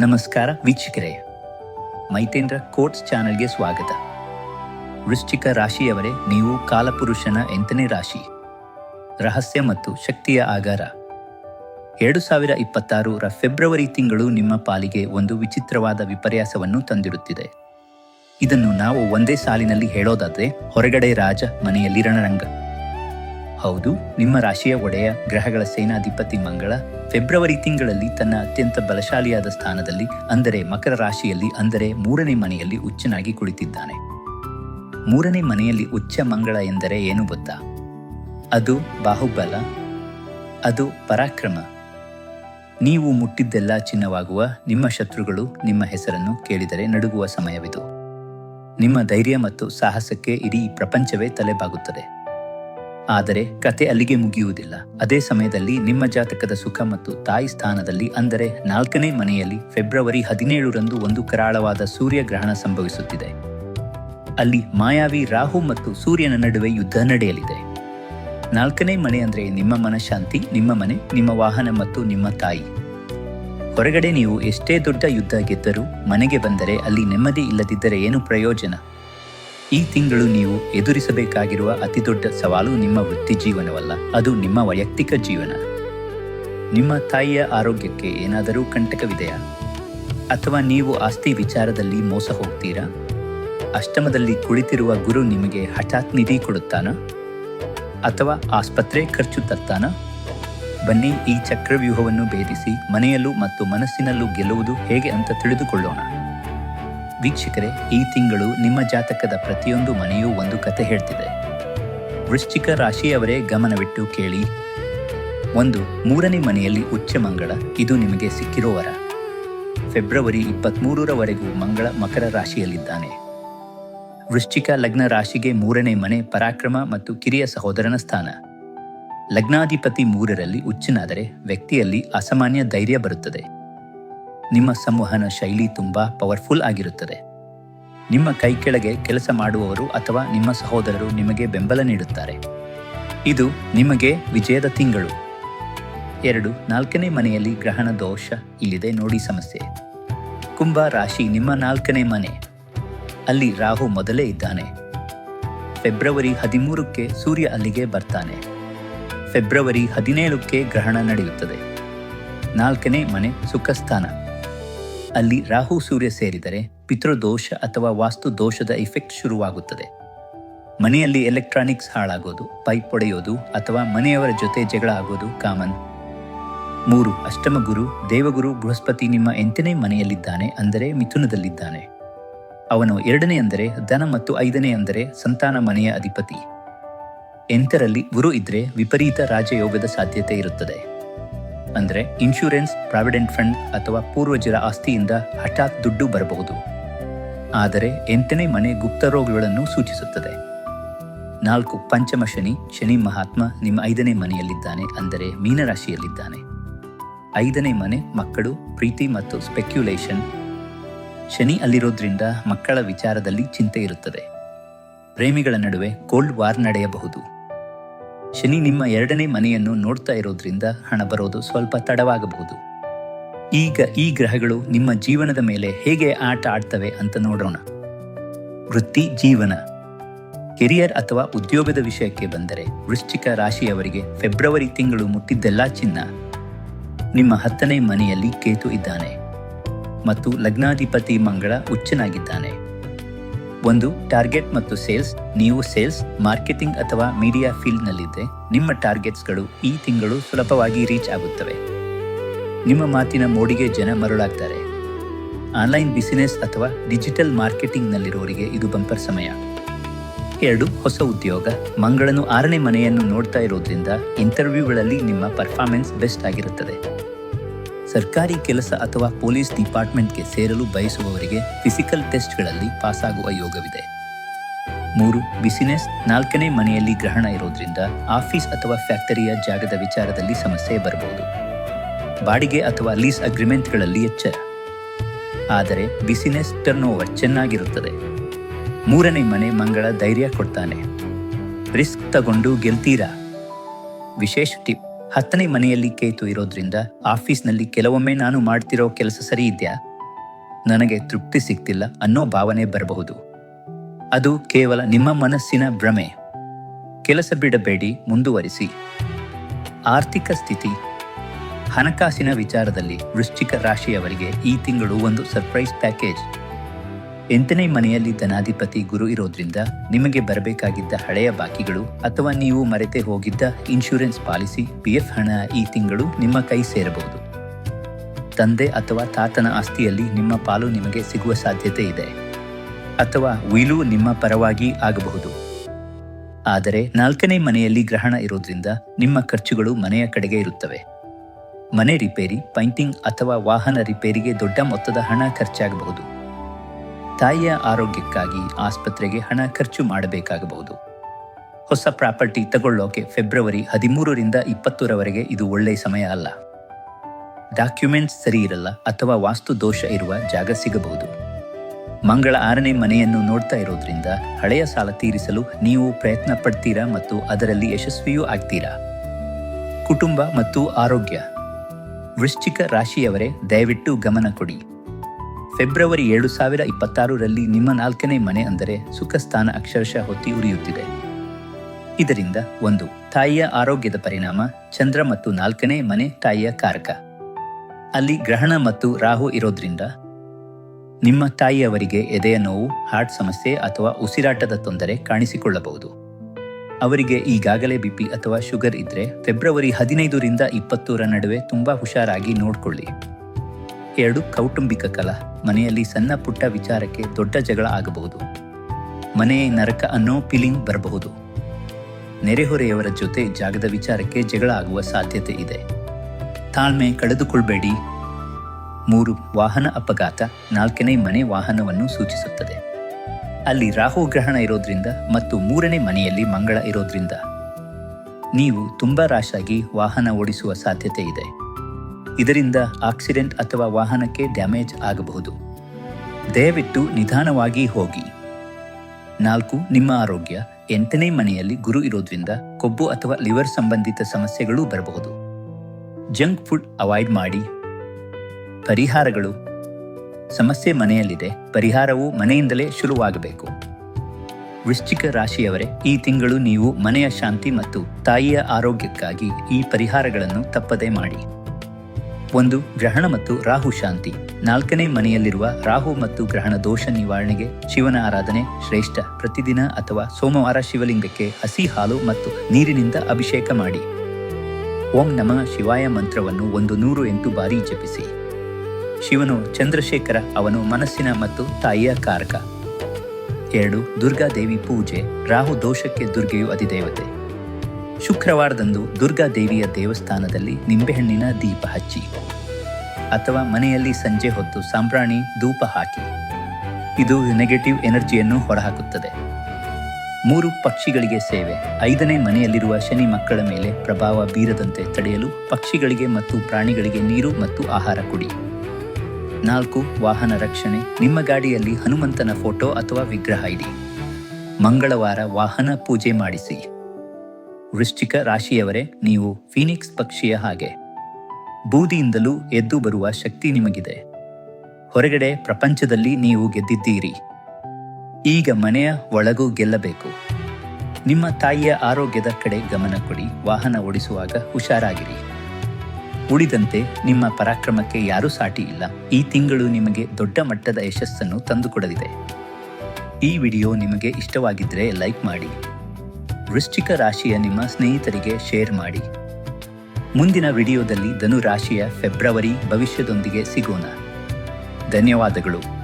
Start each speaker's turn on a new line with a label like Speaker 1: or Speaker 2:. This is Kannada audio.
Speaker 1: ನಮಸ್ಕಾರ ವೀಕ್ಷಕರೇ. ಮೈತೇಂದ್ರ ಕೋಟ್ಸ್ ಚಾನೆಲ್ಗೆ ಸ್ವಾಗತ. ವೃಶ್ಚಿಕ ರಾಶಿಯವರೇ, ನೀವು ಕಾಲಪುರುಷನ ಎಂಟನೇ ರಾಶಿ. ರಹಸ್ಯ ಮತ್ತು ಶಕ್ತಿಯ ಆಗಾರ. ಎರಡು ಸಾವಿರ ಇಪ್ಪತ್ತಾರರ ಫೆಬ್ರವರಿ ತಿಂಗಳು ನಿಮ್ಮ ಪಾಲಿಗೆ ಒಂದು ವಿಚಿತ್ರವಾದ ವಿಪರ್ಯಾಸವನ್ನು ತಂದಿರುತ್ತಿದೆ. ಇದನ್ನು ನಾವು ಒಂದೇ ಸಾಲಿನಲ್ಲಿ ಹೇಳೋದಾದರೆ, ಹೊರಗಡೆ ರಾಜ, ಮನೆಯಲ್ಲಿ ರಣರಂಗ. ಹೌದು, ನಿಮ್ಮ ರಾಶಿಯ ಒಡೆಯ ಗ್ರಹಗಳ ಸೇನಾಧಿಪತಿ ಮಂಗಳ ಫೆಬ್ರವರಿ ತಿಂಗಳಲ್ಲಿ ತನ್ನ ಅತ್ಯಂತ ಬಲಶಾಲಿಯಾದ ಸ್ಥಾನದಲ್ಲಿ, ಅಂದರೆ ಮಕರ ರಾಶಿಯಲ್ಲಿ, ಅಂದರೆ ಮೂರನೇ ಮನೆಯಲ್ಲಿ ಉಚ್ಚನಾಗಿ ಕುಳಿತಿದ್ದಾನೆ. ಮೂರನೇ ಮನೆಯಲ್ಲಿ ಉಚ್ಚ ಮಂಗಳ ಎಂದರೆ ಏನು ಗೊತ್ತಾ? ಅದು ಬಾಹುಬಲ, ಅದು ಪರಾಕ್ರಮ. ನೀವು ಮುಟ್ಟಿದ್ದೆಲ್ಲ ಚಿನ್ನವಾಗುವ ನಿಮ್ಮ ಶತ್ರುಗಳು ನಿಮ್ಮ ಹೆಸರನ್ನು ಕೇಳಿದರೆ ನಡುಗುವ ಸಮಯವಿದು. ನಿಮ್ಮ ಧೈರ್ಯ ಮತ್ತು ಸಾಹಸಕ್ಕೆ ಇಡೀ ಪ್ರಪಂಚವೇ ತಲೆಬಾಗುತ್ತದೆ. ಆದರೆ ಕತೆ ಅಲ್ಲಿಗೆ ಮುಗಿಯುವುದಿಲ್ಲ. ಅದೇ ಸಮಯದಲ್ಲಿ ನಿಮ್ಮ ಜಾತಕದ ಸುಖ ಮತ್ತು ತಾಯಿ ಸ್ಥಾನದಲ್ಲಿ ಅಂದರೆ ನಾಲ್ಕನೇ ಮನೆಯಲ್ಲಿ ಫೆಬ್ರವರಿ ಹದಿನೇಳರಂದು ಒಂದು ಕರಾಳವಾದ ಸೂರ್ಯಗ್ರಹಣ ಸಂಭವಿಸುತ್ತಿದೆ. ಅಲ್ಲಿ ಮಾಯಾವಿ, ರಾಹು ಮತ್ತು ಸೂರ್ಯನ ನಡುವೆ ಯುದ್ಧ ನಡೆಯಲಿದೆ. ನಾಲ್ಕನೇ ಮನೆ ಅಂದರೆ ನಿಮ್ಮ ಮನಃಶಾಂತಿ, ನಿಮ್ಮ ಮನೆ, ನಿಮ್ಮ ವಾಹನ ಮತ್ತು ನಿಮ್ಮ ತಾಯಿ. ಹೊರಗಡೆ ನೀವು ಎಷ್ಟೇ ದೊಡ್ಡ ಯುದ್ಧ ಗೆದ್ದರೂ ಮನೆಗೆ ಬಂದರೆ ಅಲ್ಲಿ ನೆಮ್ಮದಿ ಇಲ್ಲದಿದ್ದರೆ ಏನು ಪ್ರಯೋಜನ? ಈ ತಿಂಗಳು ನೀವು ಎದುರಿಸಬೇಕಾಗಿರುವ ಅತಿದೊಡ್ಡ ಸವಾಲು ನಿಮ್ಮ ವೃತ್ತಿ ಜೀವನವಲ್ಲ, ಅದು ನಿಮ್ಮ ವೈಯಕ್ತಿಕ ಜೀವನ. ನಿಮ್ಮ ತಾಯಿಯ ಆರೋಗ್ಯಕ್ಕೆ ಏನಾದರೂ ಕಂಟಕವಿದೆಯಾ? ಅಥವಾ ನೀವು ಆಸ್ತಿ ವಿಚಾರದಲ್ಲಿ ಮೋಸ ಹೋಗ್ತೀರಾ? ಅಷ್ಟಮದಲ್ಲಿ ಕುಳಿತಿರುವ ಗುರು ನಿಮಗೆ ಹಠಾತ್ ನಿಧಿ ಕೊಡುತ್ತಾನ? ಅಥವಾ ಆಸ್ಪತ್ರೆ ಖರ್ಚು ತರ್ತಾನ? ಬನ್ನಿ ಈ ಚಕ್ರವ್ಯೂಹವನ್ನು ಭೇದಿಸಿ ಮನೆಯಲ್ಲೂ ಮತ್ತು ಮನಸ್ಸಿನಲ್ಲೂ ಗೆಲ್ಲುವುದು ಹೇಗೆ ಅಂತ ತಿಳಿದುಕೊಳ್ಳೋಣ. ವೀಕ್ಷಕರೇ, ಈ ತಿಂಗಳು ನಿಮ್ಮ ಜಾತಕದ ಪ್ರತಿಯೊಂದು ಮನೆಯೂ ಒಂದು ಕತೆ ಹೇಳ್ತಿದೆ. ವೃಶ್ಚಿಕ ರಾಶಿಯವರೇ ಗಮನವಿಟ್ಟು ಕೇಳಿ. ಒಂದು, ಮೂರನೇ ಮನೆಯಲ್ಲಿ ಉಚ್ಚ ಮಂಗಳ, ಇದು ನಿಮಗೆ ಸಿಕ್ಕಿರೋ ವರ. ಫೆಬ್ರವರಿ ಇಪ್ಪತ್ತ್ಮೂರರವರೆಗೂ ಮಂಗಳ ಮಕರ ರಾಶಿಯಲ್ಲಿದ್ದಾನೆ. ವೃಶ್ಚಿಕ ಲಗ್ನ ರಾಶಿಗೆ ಮೂರನೇ ಮನೆ ಪರಾಕ್ರಮ ಮತ್ತು ಕಿರಿಯ ಸಹೋದರನ ಸ್ಥಾನ. ಲಗ್ನಾಧಿಪತಿ ಮೂರರಲ್ಲಿ ಉಚ್ಚನಾದರೆ ವ್ಯಕ್ತಿಯಲ್ಲಿ ಅಸಾಮಾನ್ಯ ಧೈರ್ಯ ಬರುತ್ತದೆ. ನಿಮ್ಮ ಸಂವಹನ ಶೈಲಿ ತುಂಬ ಪವರ್ಫುಲ್ ಆಗಿರುತ್ತದೆ. ನಿಮ್ಮ ಕೈ ಕೆಳಗೆ ಕೆಲಸ ಮಾಡುವವರು ಅಥವಾ ನಿಮ್ಮ ಸಹೋದರರು ನಿಮಗೆ ಬೆಂಬಲ ನೀಡುತ್ತಾರೆ. ಇದು ನಿಮಗೆ ವಿಜಯದ ತಿಂಗಳು. ಎರಡು, ನಾಲ್ಕನೇ ಮನೆಯಲ್ಲಿ ಗ್ರಹಣ ದೋಷ ಇಲ್ಲಿದೆ ನೋಡಿ ಸಮಸ್ಯೆ. ಕುಂಭ ರಾಶಿ ನಿಮ್ಮ ನಾಲ್ಕನೇ ಮನೆ. ಅಲ್ಲಿ ರಾಹು ಮೊದಲೇ ಇದ್ದಾನೆ. ಫೆಬ್ರವರಿ ಹದಿಮೂರಕ್ಕೆ ಸೂರ್ಯ ಅಲ್ಲಿಗೆ ಬರ್ತಾನೆ. ಫೆಬ್ರವರಿ ಹದಿನೇಳಕ್ಕೆ ಗ್ರಹಣ ನಡೆಯುತ್ತದೆ. ನಾಲ್ಕನೇ ಮನೆ ಸುಖಸ್ಥಾನ. ಅಲ್ಲಿ ರಾಹು ಸೂರ್ಯ ಸೇರಿದರೆ ಪಿತೃದೋಷ ಅಥವಾ ವಾಸ್ತು ದೋಷದ ಇಫೆಕ್ಟ್ ಶುರುವಾಗುತ್ತದೆ. ಮನೆಯಲ್ಲಿ ಎಲೆಕ್ಟ್ರಾನಿಕ್ಸ್ ಹಾಳಾಗೋದು ಪೈಪ್ ಒಡೆಯೋದು ಅಥವಾ ಮನೆಯವರ ಜೊತೆ ಜಗಳ ಆಗೋದು ಕಾಮನ್ ಮೂರು, ಅಷ್ಟಮ ಗುರು, ದೇವಗುರು, ಬೃಹಸ್ಪತಿ ನಿಮ್ಮ ಎಂಟನೇ ಮನೆಯಲ್ಲಿದ್ದಾನೆ ಅಂದರೆ ಮಿಥುನದಲ್ಲಿದ್ದಾನೆ. ಅವನು ಎರಡನೇ ಅಂದರೆ ಧನ ಮತ್ತು ಐದನೇ ಅಂದರೆ ಸಂತಾನ ಮನೆಯ ಅಧಿಪತಿ. ಎಂಟರಲ್ಲಿ ಗುರು ಇದ್ರೆ ವಿಪರೀತ ರಾಜಯೋಗದ ಸಾಧ್ಯತೆ ಇರುತ್ತದೆ. ಅಂದರೆ ಇನ್ಶೂರೆನ್ಸ್ ಪ್ರಾವಿಡೆಂಟ್ ಫಂಡ್ ಅಥವಾ ಪೂರ್ವಜರ ಆಸ್ತಿಯಿಂದ ಹಠಾತ್ ದುಡ್ಡು ಬರಬಹುದು. ಆದರೆ ಎಂಟನೇ ಮನೆ ಗುಪ್ತ ರೋಗಗಳನ್ನು ಸೂಚಿಸುತ್ತದೆ. ನಾಲ್ಕು ಪಂಚಮ ಶನಿ ಶನಿ ಮಹಾತ್ಮ ನಿಮ್ಮ ಐದನೇ ಮನೆಯಲ್ಲಿದ್ದಾನೆ ಅಂದರೆ ಮೀನರಾಶಿಯಲ್ಲಿದ್ದಾನೆ. ಐದನೇ ಮನೆ ಮಕ್ಕಳು, ಪ್ರೀತಿ ಮತ್ತು ಸ್ಪೆಕ್ಯುಲೇಷನ್ ಶನಿ ಅಲ್ಲಿರೋದ್ರಿಂದ ಮಕ್ಕಳ ವಿಚಾರದಲ್ಲಿ ಚಿಂತೆ ಇರುತ್ತದೆ. ಪ್ರೇಮಿಗಳ ನಡುವೆ ಕೋಲ್ಡ್ ವಾರ್ ನಡೆಯಬಹುದು. ಶನಿ ನಿಮ್ಮ ಎರಡನೇ ಮನೆಯನ್ನು ನೋಡ್ತಾ ಇರೋದ್ರಿಂದ ಹಣ ಬರೋದು ಸ್ವಲ್ಪ ತಡವಾಗಬಹುದು. ಈಗ ಈ ಗ್ರಹಗಳು ನಿಮ್ಮ ಜೀವನದ ಮೇಲೆ ಹೇಗೆ ಆಟ ಆಡ್ತವೆ ಅಂತ ನೋಡೋಣ. ವೃತ್ತಿ ಜೀವನ. ಕೆರಿಯರ್ ಅಥವಾ ಉದ್ಯೋಗದ ವಿಷಯಕ್ಕೆ ಬಂದರೆ ವೃಶ್ಚಿಕ ರಾಶಿಯವರಿಗೆ ಫೆಬ್ರವರಿ ತಿಂಗಳು ಮುಟ್ಟಿದ್ದೆಲ್ಲ ಚಿನ್ನ. ನಿಮ್ಮ ಹತ್ತನೇ ಮನೆಯಲ್ಲಿ ಕೇತು ಇದ್ದಾನೆ. ಮತ್ತು ಲಗ್ನಾಧಿಪತಿ ಮಂಗಳ ಉಚ್ಚನಾಗಿದ್ದಾನೆ ಒಂದು ಟಾರ್ಗೆಟ್ ಮತ್ತು ಸೇಲ್ಸ್, ನೀವು ಸೇಲ್ಸ್, ಮಾರ್ಕೆಟಿಂಗ್ ಅಥವಾ ಮೀಡಿಯಾ ಫೀಲ್ಡ್ನಲ್ಲಿದ್ದರೆ ನಿಮ್ಮ ಟಾರ್ಗೆಟ್ಸ್ಗಳು ಈ ತಿಂಗಳು ಸುಲಭವಾಗಿ ರೀಚ್ ಆಗುತ್ತವೆ. ನಿಮ್ಮ ಮಾತಿನ ಮೋಡಿಗೆ ಜನ ಮರುಳಾಗ್ತಾರೆ. ಆನ್ಲೈನ್ ಬಿಸಿನೆಸ್ ಅಥವಾ ಡಿಜಿಟಲ್ ಮಾರ್ಕೆಟಿಂಗ್ನಲ್ಲಿರೋರಿಗೆ ಇದು ಬಂಪರ್ ಸಮಯ. ಎರಡು, ಹೊಸ ಉದ್ಯೋಗ. ಮಂಗಳನು ಆರನೇ ಮನೆಯನ್ನು ನೋಡ್ತಾ ಇರೋದ್ರಿಂದ ಇಂಟರ್ವ್ಯೂಗಳಲ್ಲಿ ನಿಮ್ಮ ಪರ್ಫಾರ್ಮೆನ್ಸ್ ಬೆಸ್ಟ್ ಆಗಿರುತ್ತದೆ. ಸರ್ಕಾರಿ ಕೆಲಸ ಅಥವಾ ಪೊಲೀಸ್ ಡಿಪಾರ್ಟ್ಮೆಂಟ್ಗೆ ಸೇರಲು ಬಯಸುವವರಿಗೆ ಫಿಸಿಕಲ್ ಟೆಸ್ಟ್ಗಳಲ್ಲಿ ಪಾಸಾಗುವ ಯೋಗವಿದೆ. ಮೂರು, ಬಿಸಿನೆಸ್. ನಾಲ್ಕನೇ ಮನೆಯಲ್ಲಿ ಗ್ರಹಣ ಇರೋದ್ರಿಂದ ಆಫೀಸ್ ಅಥವಾ ಫ್ಯಾಕ್ಟರಿಯ ಜಾಗದ ವಿಚಾರದಲ್ಲಿ ಸಮಸ್ಯೆ ಬರಬಹುದು. ಬಾಡಿಗೆ ಅಥವಾ ಲೀಸ್ ಅಗ್ರಿಮೆಂಟ್ಗಳಲ್ಲಿ ಎಚ್ಚರ. ಆದರೆ, ಬಿಸಿನೆಸ್ ಟರ್ನ್ ಓವರ್ ಚೆನ್ನಾಗಿರುತ್ತದೆ. ಮೂರನೇ ಮನೆ ಮಂಗಳ ಧೈರ್ಯ ಕೊಡ್ತಾನೆ. ರಿಸ್ಕ್ ತಗೊಂಡು ಗೆಲ್ತೀರಾ? ವಿಶೇಷ ಟಿಪ್. ಹತ್ತನೇ ಮನೆಯಲ್ಲಿ ಕೇತು ಇರೋದ್ರಿಂದ ಆಫೀಸ್ನಲ್ಲಿ ಕೆಲವೊಮ್ಮೆ ನಾನು ಮಾಡ್ತಿರೋ ಕೆಲಸ ಸರಿ ಇದೆಯಾ? ನನಗೆ ತೃಪ್ತಿ ಸಿಗ್ತಿಲ್ಲ ಅನ್ನೋ ಭಾವನೆ ಬರಬಹುದು. ಅದು ಕೇವಲ ನಿಮ್ಮ ಮನಸ್ಸಿನ ಭ್ರಮೆ. ಕೆಲಸ ಬಿಡಬೇಡಿ, ಮುಂದುವರಿಸಿ. ಆರ್ಥಿಕ ಸ್ಥಿತಿ. ಹಣಕಾಸಿನ ವಿಚಾರದಲ್ಲಿ ವೃಶ್ಚಿಕ ರಾಶಿಯವರಿಗೆ ಈ ತಿಂಗಳು ಒಂದು ಸರ್ಪ್ರೈಸ್ ಪ್ಯಾಕೇಜ್ ಎಂಟನೇ ಮನೆಯಲ್ಲಿ ಧನಾಧಿಪತಿ ಗುರು ಇರೋದ್ರಿಂದ ನಿಮಗೆ ಬರಬೇಕಾಗಿದ್ದ ಹಳೆಯ ಬಾಕಿಗಳು ಅಥವಾ ನೀವು ಮರೆತೆ ಹೋಗಿದ್ದ ಇನ್ಶೂರೆನ್ಸ್ ಪಾಲಿಸಿ, ಪಿಎಫ್ ಹಣ ಈ ತಿಂಗಳು ನಿಮ್ಮ ಕೈ ಸೇರಬಹುದು. ತಂದೆ ಅಥವಾ ತಾತನ ಆಸ್ತಿಯಲ್ಲಿ ನಿಮ್ಮ ಪಾಲು ನಿಮಗೆ ಸಿಗುವ ಸಾಧ್ಯತೆ ಇದೆ. ಅಥವಾ ಉಯಿಲು ನಿಮ್ಮ ಪರವಾಗಿ ಆಗಬಹುದು. ಆದರೆ ನಾಲ್ಕನೇ ಮನೆಯಲ್ಲಿ ಗ್ರಹಣ ಇರೋದ್ರಿಂದ ನಿಮ್ಮ ಖರ್ಚುಗಳು ಮನೆಯ ಕಡೆಗೆ ಇರುತ್ತವೆ. ಮನೆ ರಿಪೇರಿ, ಪೈಂಟಿಂಗ್ ಅಥವಾ ವಾಹನ ರಿಪೇರಿಗೆ ದೊಡ್ಡ ಮೊತ್ತದ ಹಣ ಖರ್ಚಾಗಬಹುದು. ತಾಯಿಯ ಆರೋಗ್ಯಕ್ಕಾಗಿ ಆಸ್ಪತ್ರೆಗೆ ಹಣ ಖರ್ಚು ಮಾಡಬೇಕಾಗಬಹುದು. ಹೊಸ ಪ್ರಾಪರ್ಟಿ ತಗೊಳ್ಳೋಕೆ ಫೆಬ್ರವರಿ ಹದಿಮೂರರಿಂದ ಇಪ್ಪತ್ತರವರೆಗೆ ಇದು ಒಳ್ಳೆಯ ಸಮಯ ಅಲ್ಲ. ಡಾಕ್ಯುಮೆಂಟ್ಸ್ ಸರಿ ಇರಲ್ಲ ಅಥವಾ ವಾಸ್ತು ದೋಷ ಇರುವ ಜಾಗ ಸಿಗಬಹುದು. ಮಂಗಳ ಆರನೇ ಮನೆಯನ್ನು ನೋಡ್ತಾ ಇರೋದ್ರಿಂದ ಹಳೆಯ ಸಾಲ ತೀರಿಸಲು ನೀವು ಪ್ರಯತ್ನ ಪಡ್ತೀರಾ ಮತ್ತು ಅದರಲ್ಲಿ ಯಶಸ್ವಿಯೂ ಆಗ್ತೀರಾ? ಕುಟುಂಬ ಮತ್ತು ಆರೋಗ್ಯ. ವೃಶ್ಚಿಕ ರಾಶಿಯವರೇ ದಯವಿಟ್ಟು ಗಮನ ಕೊಡಿ. ಫೆಬ್ರವರಿ ಎರಡು ಸಾವಿರ ಇಪ್ಪತ್ತಾರರಲ್ಲಿ ನಿಮ್ಮ ನಾಲ್ಕನೇ ಮನೆ ಅಂದರೆ ಸುಖಸ್ಥಾನ ಅಕ್ಷರಶಃ ಹೊತ್ತಿ ಉರಿಯುತ್ತಿದೆ. ಇದರಿಂದ ಒಂದು, ತಾಯಿಯ ಆರೋಗ್ಯದ ಪರಿಣಾಮ, ಚಂದ್ರ ಮತ್ತು ನಾಲ್ಕನೇ ಮನೆ ತಾಯಿಯ ಕಾರಕ. ಅಲ್ಲಿ ಗ್ರಹಣ ಮತ್ತು ರಾಹು ಇರೋದ್ರಿಂದ ನಿಮ್ಮ ತಾಯಿಯವರಿಗೆ ಎದೆಯ ನೋವು, ಹಾರ್ಟ್ ಸಮಸ್ಯೆ ಅಥವಾ ಉಸಿರಾಟದ ತೊಂದರೆ ಕಾಣಿಸಿಕೊಳ್ಳಬಹುದು. ಅವರಿಗೆ ಈಗಾಗಲೇ ಬಿಪಿ ಅಥವಾ ಶುಗರ್ ಇದ್ರೆ ಫೆಬ್ರವರಿ ಹದಿನೈದರಿಂದ ಇಪ್ಪತ್ತೂರ ನಡುವೆ ತುಂಬಾ ಹುಷಾರಾಗಿ ನೋಡ್ಕೊಳ್ಳಿ. ಎರಡು ಕೌಟುಂಬಿಕ ಕಲ. ಮನೆಯಲ್ಲಿ ಸಣ್ಣ ಪುಟ್ಟ ವಿಚಾರಕ್ಕೆ ದೊಡ್ಡ ಜಗಳ ಆಗಬಹುದು. ಮನೆ ನರಕ ಅನ್ನೋ ಫೀಲಿಂಗ್ ಬರಬಹುದು. ನೆರೆಹೊರೆಯವರ ಜೊತೆ ಜಾಗದ ವಿಚಾರಕ್ಕೆ ಜಗಳ ಆಗುವ ಸಾಧ್ಯತೆ ಇದೆ. ತಾಳ್ಮೆ ಕಳೆದುಕೊಳ್ಬೇಡಿ. ಮೂರು, ವಾಹನ ಅಪಘಾತ ನಾಲ್ಕನೇ ಮನೆ ವಾಹನವನ್ನು ಸೂಚಿಸುತ್ತದೆ. ಅಲ್ಲಿ ರಾಹು ಗ್ರಹಣ ಇರೋದ್ರಿಂದ ಮತ್ತು ಮೂರನೇ ಮನೆಯಲ್ಲಿ ಮಂಗಳ ಇರೋದ್ರಿಂದ. ನೀವು ತುಂಬಾ ರಾಶಾಗಿ ವಾಹನ ಓಡಿಸುವ ಸಾಧ್ಯತೆ ಇದೆ. ಇದರಿಂದ ಆಕ್ಸಿಡೆಂಟ್ ಅಥವಾ ವಾಹನಕ್ಕೆ ಡ್ಯಾಮೇಜ್ ಆಗಬಹುದು. ದಯವಿಟ್ಟು ನಿಧಾನವಾಗಿ ಹೋಗಿ. ನಾಲ್ಕು, ನಿಮ್ಮ ಆರೋಗ್ಯ. ಎಂಟನೇ ಮನೆಯಲ್ಲಿ ಗುರು ಇರೋದ್ರಿಂದ ಕೊಬ್ಬು ಅಥವಾ ಲಿವರ್ ಸಂಬಂಧಿತ ಸಮಸ್ಯೆಗಳೂ ಬರಬಹುದು. ಜಂಕ್ ಫುಡ್ ಅವಾಯ್ಡ್ ಮಾಡಿ. ಪರಿಹಾರಗಳು. ಸಮಸ್ಯೆ ಮನೆಯಲ್ಲಿದೆ. ಪರಿಹಾರವು ಮನೆಯಿಂದಲೇ ಶುರುವಾಗಬೇಕು. ವೃಶ್ಚಿಕ ರಾಶಿಯವರೇ, ಈ ತಿಂಗಳು ನೀವು ಮನೆಯ ಶಾಂತಿ ಮತ್ತು ತಾಯಿಯ ಆರೋಗ್ಯಕ್ಕಾಗಿ ಈ ಪರಿಹಾರಗಳನ್ನು ತಪ್ಪದೇ ಮಾಡಿ. ಒಂದು, ಗ್ರಹಣ ಮತ್ತು ರಾಹು ಶಾಂತಿ. ನಾಲ್ಕನೇ ಮನೆಯಲ್ಲಿರುವ ರಾಹು ಮತ್ತು ಗ್ರಹಣ ದೋಷ ನಿವಾರಣೆಗೆ ಶಿವನ ಆರಾಧನೆ ಶ್ರೇಷ್ಠ. ಪ್ರತಿದಿನ ಅಥವಾ ಸೋಮವಾರ ಶಿವಲಿಂಗಕ್ಕೆ ಹಸಿ ಹಾಲು ಮತ್ತು ನೀರಿನಿಂದ ಅಭಿಷೇಕ ಮಾಡಿ. ಓಂ ನಮಃ ಶಿವಾಯ ಮಂತ್ರವನ್ನು ಒಂದು ನೂರು ಎಂಟು ಬಾರಿ ಜಪಿಸಿ. ಶಿವನು ಚಂದ್ರಶೇಖರ, ಅವನು ಮನಸ್ಸಿನ ಮತ್ತು ತಾಯಿಯ ಕಾರಕ. ಎರಡು ದುರ್ಗಾದೇವಿ ಪೂಜೆ. ರಾಹು ದೋಷಕ್ಕೆ ದುರ್ಗೆಯು ಅಧಿದೇವತೆ. ಶುಕ್ರವಾರದಂದು ದುರ್ಗಾದೇವಿಯ ದೇವಸ್ಥಾನದಲ್ಲಿ ನಿಂಬೆಹಣ್ಣಿನ ದೀಪ ಹಚ್ಚಿ, ಅಥವಾ ಮನೆಯಲ್ಲಿ ಸಂಜೆ ಹೊತ್ತು ಸಾಂಬ್ರಾಣಿ ಧೂಪ ಹಾಕಿ. ಇದು ನೆಗೆಟಿವ್ ಎನರ್ಜಿಯನ್ನು ಹೊರಹಾಕುತ್ತದೆ. ಮೂರು ಪಕ್ಷಿಗಳಿಗೆ ಸೇವೆ. ಐದನೇ ಮನೆಯಲ್ಲಿರುವ ಶನಿ ಮಕ್ಕಳ ಮೇಲೆ ಪ್ರಭಾವ ಬೀರದಂತೆ ತಡೆಯಲು ಪಕ್ಷಿಗಳಿಗೆ ಮತ್ತು ಪ್ರಾಣಿಗಳಿಗೆ ನೀರು ಮತ್ತು ಆಹಾರ ಕೊಡಿ. ನಾಲ್ಕು, ವಾಹನ ರಕ್ಷಣೆ. ನಿಮ್ಮ ಗಾಡಿಯಲ್ಲಿ ಹನುಮಂತನ ಫೋಟೋ ಅಥವಾ ವಿಗ್ರಹ ಇಡಿ. ಮಂಗಳವಾರ ವಾಹನ ಪೂಜೆ ಮಾಡಿಸಿ. ವೃಶ್ಚಿಕ ರಾಶಿಯವರೇ, ನೀವು ಫೀನಿಕ್ಸ್ ಪಕ್ಷಿಯ ಹಾಗೆ. ಬೂದಿಯಿಂದಲೂ ಎದ್ದು ಬರುವ ಶಕ್ತಿ ನಿಮಗಿದೆ. ಹೊರಗಡೆ ಪ್ರಪಂಚದಲ್ಲಿ ನೀವು ಗೆದ್ದಿದ್ದೀರಿ. ಈಗ ಮನೆಯ ಒಳಗೂ ಗೆಲ್ಲಬೇಕು. ನಿಮ್ಮ ತಾಯಿಯ ಆರೋಗ್ಯದ ಕಡೆ ಗಮನ ಕೊಡಿ, ವಾಹನ ಓಡಿಸುವಾಗ ಹುಷಾರಾಗಿರಿ. ಉಳಿದಂತೆ ನಿಮ್ಮ ಪರಾಕ್ರಮಕ್ಕೆ ಯಾರೂ ಸಾಟಿ ಇಲ್ಲ. ಈ ತಿಂಗಳು ನಿಮಗೆ ದೊಡ್ಡ ಮಟ್ಟದ ಯಶಸ್ಸನ್ನು ತಂದುಕೊಡಲಿದೆ. ಈ ವಿಡಿಯೋ ನಿಮಗೆ ಇಷ್ಟವಾಗಿದ್ದರೆ ಲೈಕ್ ಮಾಡಿ. ವೃಶ್ಚಿಕ ರಾಶಿಯ ನಿಮ್ಮ ಸ್ನೇಹಿತರಿಗೆ ಶೇರ್ ಮಾಡಿ. ಮುಂದಿನ ವಿಡಿಯೋದಲ್ಲಿ ಧನು ರಾಶಿಯ ಫೆಬ್ರವರಿ ಭವಿಷ್ಯದೊಂದಿಗೆ ಸಿಗೋಣ. ಧನ್ಯವಾದಗಳು.